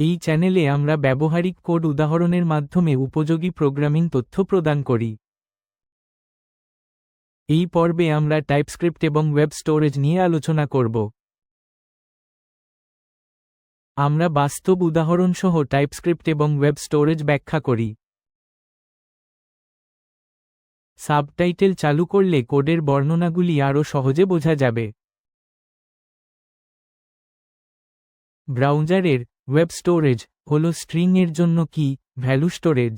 এই চ্যানেলে আমরা ব্যবহারিক কোড উদাহরণের মাধ্যমে উপযোগী প্রোগ্রামিং তথ্য প্রদান করি। এই পর্বে আমরা টাইপস্ক্রিপ্ট এবং ওয়েব স্টোরেজ নিয়ে আলোচনা করব। আমরা বাস্তব উদাহরণ সহ টাইপস্ক্রিপ্ট এবং ওয়েব স্টোরেজ ব্যাখ্যা করি। সাবটাইটেল চালু করলে কোডের বর্ণনাগুলি আরও সহজে বোঝা যাবে। ব্রাউজারের ওয়েব স্টোরেজ হল স্ট্রিং এর জন্য কি, ভ্যালু স্টোরেজ।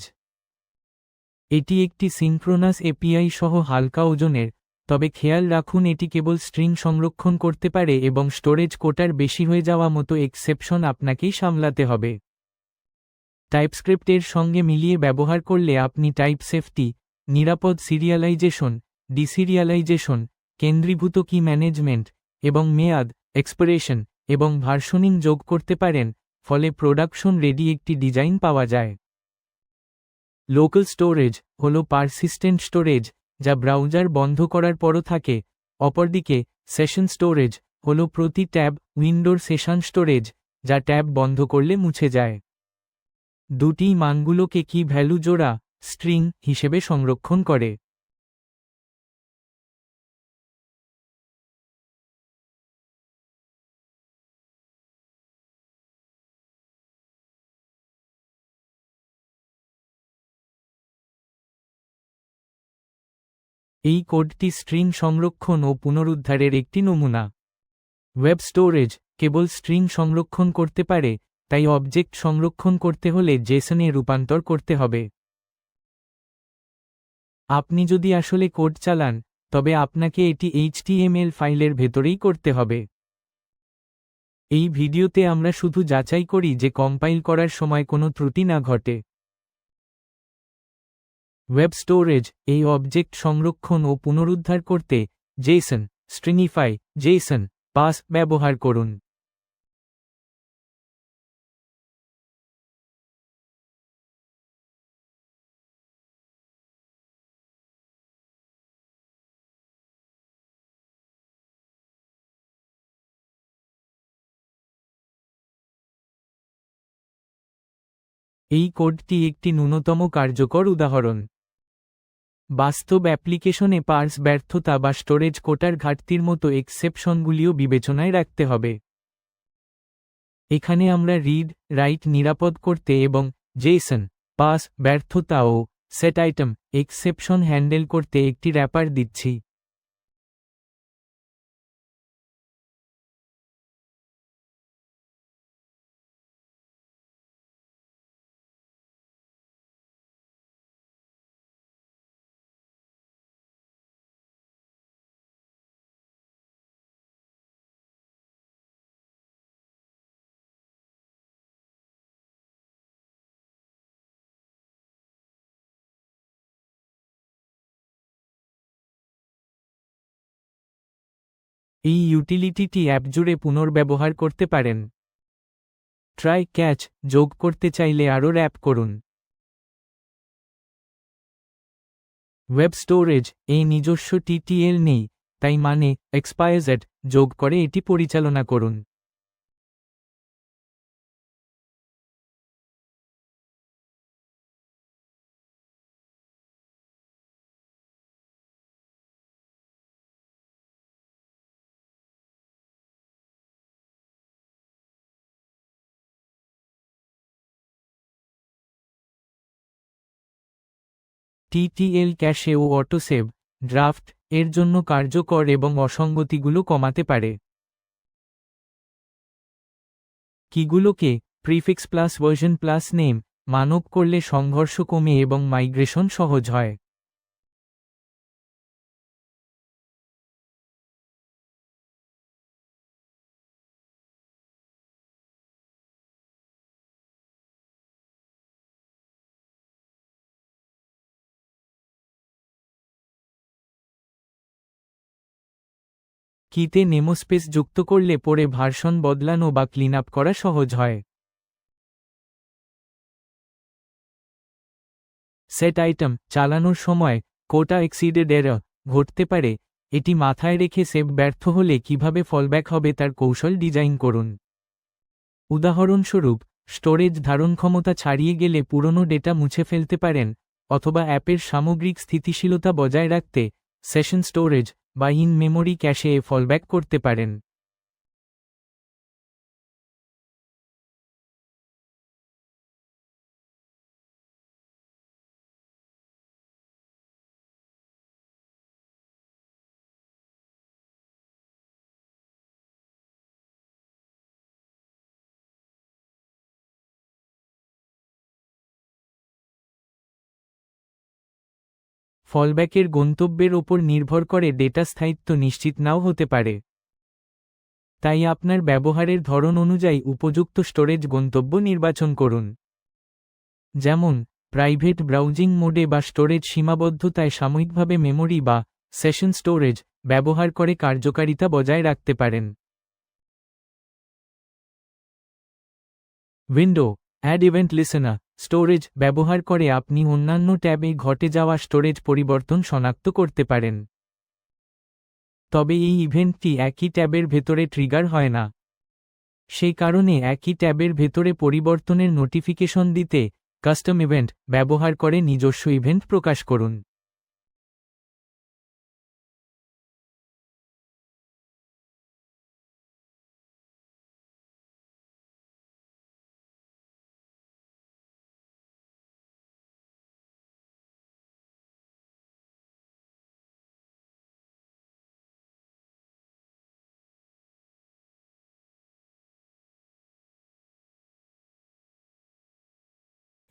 এটি একটি সিঙ্ক্রোনাস এপিআই সহ হালকা ওজনের, তবে খেয়াল রাখুন এটি কেবল স্ট্রিং সংরক্ষণ করতে পারে এবং স্টোরেজ কোটার বেশি হয়ে যাওয়া মতো এক্সেপশন আপনাকেই সামলাতে হবে। টাইপস্ক্রিপ্টের সঙ্গে মিলিয়ে ব্যবহার করলে আপনি টাইপ সেফটি, নিরাপদ সিরিয়ালাইজেশন, ডিসিরিয়ালাইজেশন, কেন্দ্রীভূত কি ম্যানেজমেন্ট এবং মেয়াদ, এক্সপিরেশন এবং ভার্সনিং যোগ করতে পারেন ফলে প্রোডাকশন রেডি একটি ডিজাইন পাওয়া যায়। লোকাল স্টোরেজ হল পারসিস্টেন্ট স্টোরেজ যা ব্রাউজার বন্ধ করার পরও থাকে। অপরদিকে সেশন স্টোরেজ হল প্রতি ট্যাব উইন্ডোর সেশন স্টোরেজ যা ট্যাব বন্ধ করলে মুছে যায়। দুটি মানগুলোকে কি ভ্যালু জোড়া স্ট্রিং হিসেবে সংরক্ষণ করে। এই কোডটি স্ট্রিং সংরক্ষণ ও পুনরুদ্ধারের একটি নমুনা। ওয়েব স্টোরেজ কেবল স্ট্রিং সংরক্ষণ করতে পারে, তাই অবজেক্ট সংরক্ষণ করতে হলে জেসনে রূপান্তর করতে হবে। আপনি যদি আসলে কোড চালান, তবে আপনাকে এটি এইচটিএমএল ফাইলের ভেতরেই করতে হবে। এই ভিডিওতে আমরা শুধু যাচাই করি যে কম্পাইল করার সময় কোনো ত্রুটি না ঘটে। ওয়েব স্টোরেজ এই অবজেক্ট সংরক্ষণ ও পুনরুদ্ধার করতে জেসন, স্ট্রিনিফাই, জেসন পাস ব্যবহার করুন। এই কোডটি একটি ন্যূনতম কার্যকর উদাহরণ। বাস্তব অ্যাপ্লিকেশনে পার্স ব্যর্থতা বা স্টোরেজ কোটার ঘাটতির মতো এক্সেপশনগুলিও বিবেচনায় রাখতে হবে। এখানে আমরা রিড, রাইট নিরাপদ করতে এবং জেসন, পাস ব্যর্থতা ও সেট আইটেম এক্সেপশন হ্যান্ডেল করতে একটি র্যাপার দিচ্ছি। এই ইউটিলিটিটি অ্যাপ জুড়ে পুনর্ব্যবহার করতে পারেন। ট্রাই ক্যাচ যোগ করতে চাইলে আরও র্যাপ করুন। ওয়েব স্টোরেজ এই নিজস্ব টিটিএল নেই, তাই মানে এক্সপায়াজেট যোগ করে এটি পরিচালনা করুন। টিটিএল ক্যাশে ও অটোসেভ, ড্রাফট, এর জন্য কার্যকর এবং অসঙ্গতিগুলো কমাতে পারে। কিগুলোকে prefix plus, version plus name মানব করলে সংঘর্ষ কমে এবং মাইগ্রেশন সহজ হয়। কিতে নেমোস্পেস যুক্ত করলে পরে ভার্সন বদলানো বা ক্লিন আপ করা সহজ হয়। সেট আইটেম চালানোর সময় কোটা এক্সিডেড এরর ঘটতে পারে, এটি মাথায় রেখে সেভ ব্যর্থ হলে কীভাবে ফলব্যাক হবে তার কৌশল ডিজাইন করুন। উদাহরণস্বরূপ, স্টোরেজ ধারণ ক্ষমতা ছাড়িয়ে গেলে পুরনো ডেটা মুছে ফেলতে পারেন, অথবা অ্যাপের সামগ্রিক স্থিতিশীলতা বজায় রাখতে সেশন স্টোরেজ বা ইন মেমোরি ক্যাশে ফলব্যাক করতে পারেন। ফলব্যাকের গন্তব্যের ওপর নির্ভর করে ডেটা স্থায়িত্ব নিশ্চিত নাও হতে পারে। তাই আপনার ব্যবহারের ধরন অনুযায়ী উপযুক্ত স্টোরেজ গন্তব্য নির্বাচন করুন। যেমন, প্রাইভেট ব্রাউজিং মোডে বা স্টোরেজ সীমাবদ্ধতায় সাময়িকভাবে মেমোরি বা সেশন স্টোরেজ ব্যবহার করে কার্যকারিতা বজায় রাখতে পারেন। Window, add event listener. Storage ব্যবহার করে আপনি অন্যান্য ট্যাবে ঘটে যাওয়া স্টোরেজ পরিবর্তন শনাক্ত করতে পারেন। তবে এই ইভেন্টটি একই ট্যাবের ভেতরে ট্রিগার হয় না। সেই কারণে একই ট্যাবের ভেতরে পরিবর্তনের নোটিফিকেশন দিতে কাস্টম ইভেন্ট ব্যবহার করে নিজস্ব ইভেন্ট প্রকাশ করুন।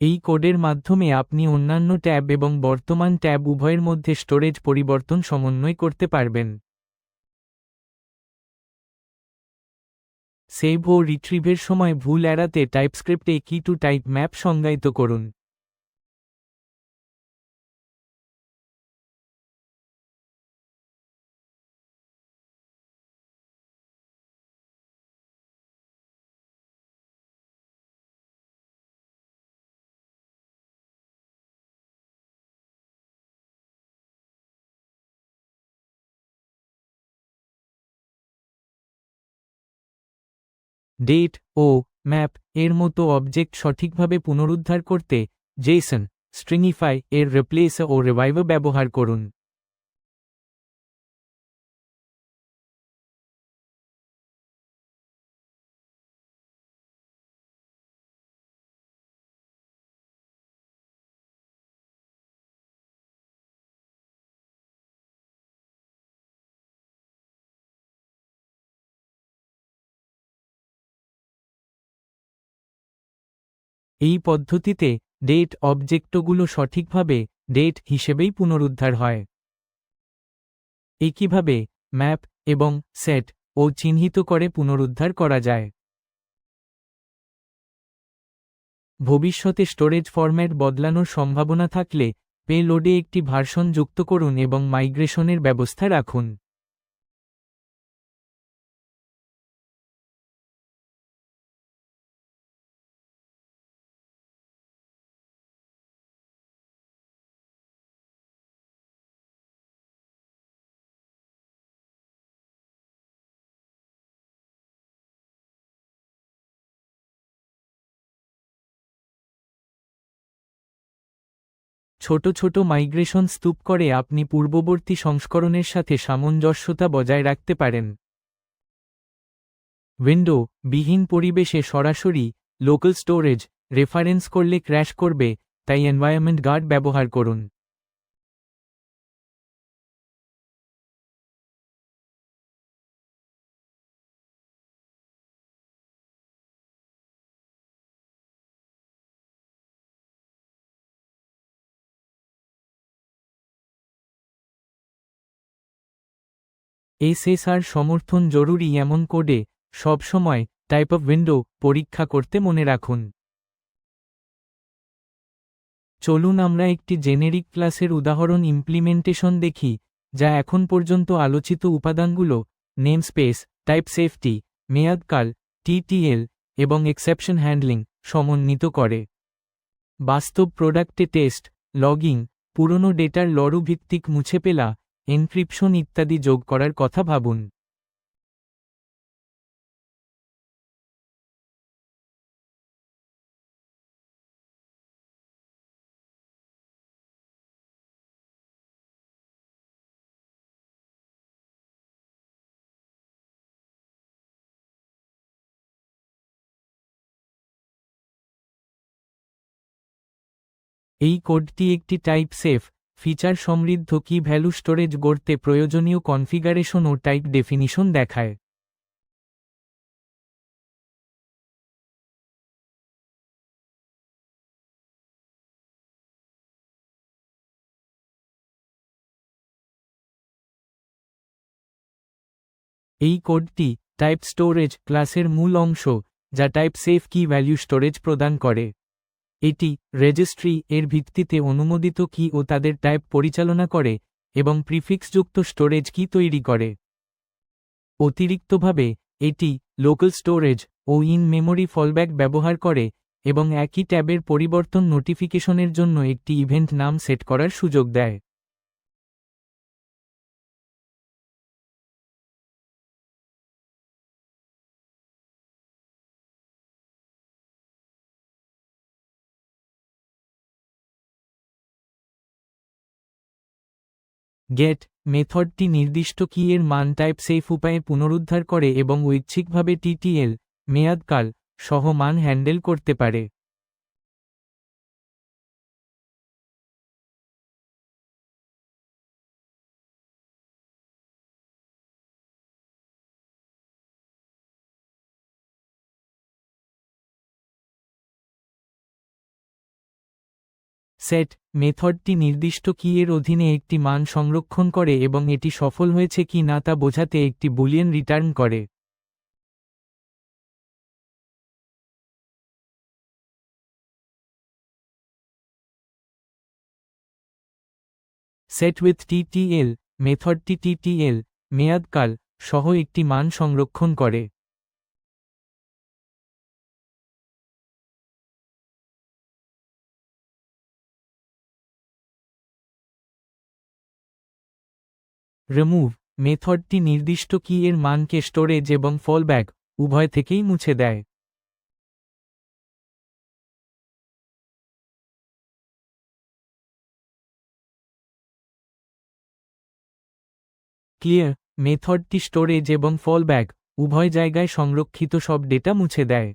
এই কোডের মাধ্যমে আপনি অন্যান্য ট্যাব এবং বর্তমান ট্যাব উভয়ের মধ্যে স্টোরেজ পরিবর্তন সমন্বয় করতে পারবেন। সেভ ও রিট্রিভের সময় ভুল এড়াতে টাইপস্ক্রিপ্টে কি টু টাইপ ম্যাপ সংজ্ঞায়িত করুন। ডেট ও ম্যাপ এর মতো অবজেক্ট সঠিকভাবে পুনরুদ্ধার করতে জেসন স্ট্রিংইফাই এর রিপ্লেস ও রিভাইভ ব্যবহার করুন। এই পদ্ধতিতে ডেট অবজেক্টগুলো সঠিকভাবে ডেট হিসেবেই পুনরুদ্ধার হয়। একইভাবে ম্যাপ এবং সেট ও চিহ্নিত করে পুনরুদ্ধার করা যায়। ভবিষ্যতে স্টোরেজ ফরম্যাট বদলানোর সম্ভাবনা থাকলে পে লোডে একটি ভার্সন যুক্ত করুন এবং মাইগ্রেশনের ব্যবস্থা রাখুন। ছোট ছোট মাইগ্রেশন স্তূপ করে আপনি পূর্ববর্তী সংস্করণের সাথে সামঞ্জস্যতা বজায় রাখতে পারেন। উইন্ডো, বিহীন পরিবেশে সরাসরি, লোকাল স্টোরেজ, রেফারেন্স করলে ক্র্যাশ করবে, তাই এনভায়রনমেন্ট গার্ড ব্যবহার করুন। এসএসআর সমর্থন জরুরি এমন কোডে সবসময় টাইপ অফ উইন্ডো পরীক্ষা করতে মনে রাখুন। চলুন আমরা একটি জেনেরিক ক্লাসের উদাহরণ ইমপ্লিমেন্টেশন দেখি, যা এখন পর্যন্ত আলোচিত উপাদানগুলো নেমস্পেস টাইপ সেফটি মেয়াদকাল টিটিএল এবং এক্সেপশন হ্যান্ডলিং সমন্বিত করে। বাস্তব প্রোডাক্টে টেস্ট লগিং পুরনো ডেটার লড়ু ভিত্তিক মুছে পেলা এনক্রিপশন ইত্যাদি যোগ করার কথা ভাবুন। এই কোডটি একটি টাইপ সেফ ফিচার সমৃদ্ধ কি ভ্যালু স্টোরেজ গড়তে প্রয়োজনীয় কনফিগারেশন ও টাইপ ডেফিনিশন দেখায়। এই কোডটি টাইপ স্টোরেজ ক্লাসের মূল অংশ, যা type safe key value storage প্রদান করে। এটি রেজিস্ট্রি এর ভিত্তিতে অনুমোদিত কি ও তাদের টাইপ পরিচালনা করে এবং প্রিফিক্সযুক্ত স্টোরেজ কি তৈরি করে। অতিরিক্তভাবে, এটি লোকাল স্টোরেজ ও ইন মেমোরি ফলব্যাক ব্যবহার করে এবং একই ট্যাবের পরিবর্তন নোটিফিকেশনের জন্য একটি ইভেন্ট নাম সেট করার সুযোগ দেয়। গেট মেথডটি নির্দিষ্ট কি এর মান টাইপ সেফ উপায়ে পুনরুদ্ধার করে এবং ঐচ্ছিকভাবে টিটিএল মেয়াদকাল সহ মান হ্যান্ডেল করতে পারে। সেট মেথডটি নির্দিষ্ট কি এর অধীনে একটি মান সংরক্ষণ করে এবং এটি সফল হয়েছে কি না তা বোঝাতে একটি বুলিয়ন রিটার্ন করে। সেট উইথ টিটিএল মেথডটি টিটিএল মেয়াদকাল সহ একটি মান সংরক্ষণ করে। রিমুভ মেথডটি নির্দিষ্ট কি এর মানকে স্টোরেজ এবং ফলব্যাক উভয় থেকেই মুছে দেয়। ক্লিয়ার মেথডটি স্টোরেজ এবং ফলব্যাক উভয় জায়গায় সংরক্ষিত সব ডেটা মুছে দেয়।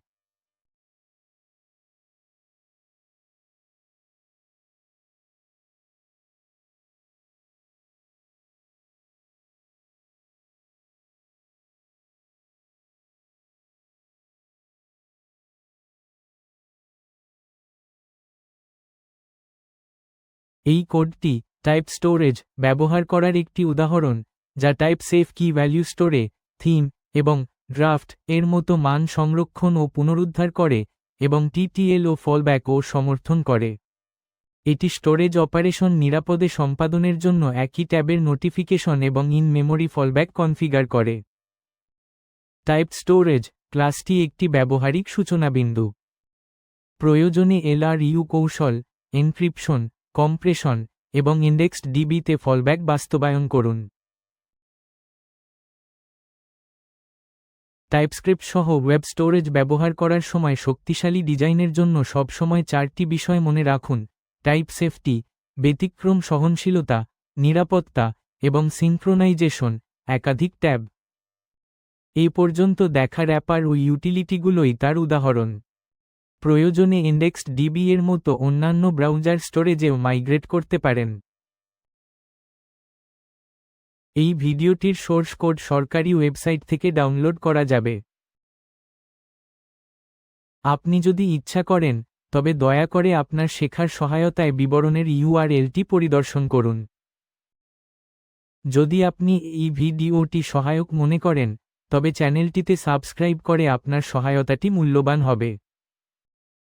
এই কোডটি টাইপ স্টোরেজ ব্যবহার করার একটি উদাহরণ, যা টাইপ সেফ কি ভ্যালু স্টোরে, থিম এবং ড্রাফট এর মতো মান সংরক্ষণ ও পুনরুদ্ধার করে এবং টিটিএল ও ফলব্যাক ও সমর্থন করে। এটি স্টোরেজ অপারেশন নিরাপদে সম্পাদনের জন্য একই ট্যাবের নোটিফিকেশন এবং ইন মেমোরি ফলব্যাক কনফিগার করে। টাইপ স্টোরেজ ক্লাসটি একটি ব্যবহারিক সূচনাবিন্দু। প্রয়োজনে এলআর ইউ কৌশল, এনক্রিপশন কম্প্রেশন এবং ইন্ডেক্সড ডিবিতে ফলব্যাক বাস্তবায়ন করুন। টাইপস্ক্রিপ্ট সহ ওয়েব স্টোরেজ ব্যবহার করার সময় শক্তিশালী ডিজাইনের জন্য সবসময় চারটি বিষয় মনে রাখুন। টাইপ সেফটি ব্যতিক্রম সহনশীলতা, নিরাপত্তা এবং সিনক্রোনাইজেশন একাধিক ট্যাব। এই পর্যন্ত দেখা র্যাপার ও ইউটিলিটিগুলোই তার উদাহরণ। প্রয়োজনে ইন্ডেক্সড ডিবি এর মতো অন্যান্য ব্রাউজার স্টোরেজেও মাইগ্রেট করতে পারেন। এই ভিডিওটির সোর্স কোড সরকারি ওয়েবসাইট থেকে ডাউনলোড করা যাবে। আপনি যদি ইচ্ছা করেন, তবে দয়া করে আপনার শেখার সহায়তায় বিবরণের ইউআরএলটি পরিদর্শন করুন। যদি আপনি এই ভিডিওটি সহায়ক মনে করেন, তবে চ্যানেলটিতে সাবস্ক্রাইব করে আপনার সহায়তাটি মূল্যবান হবে।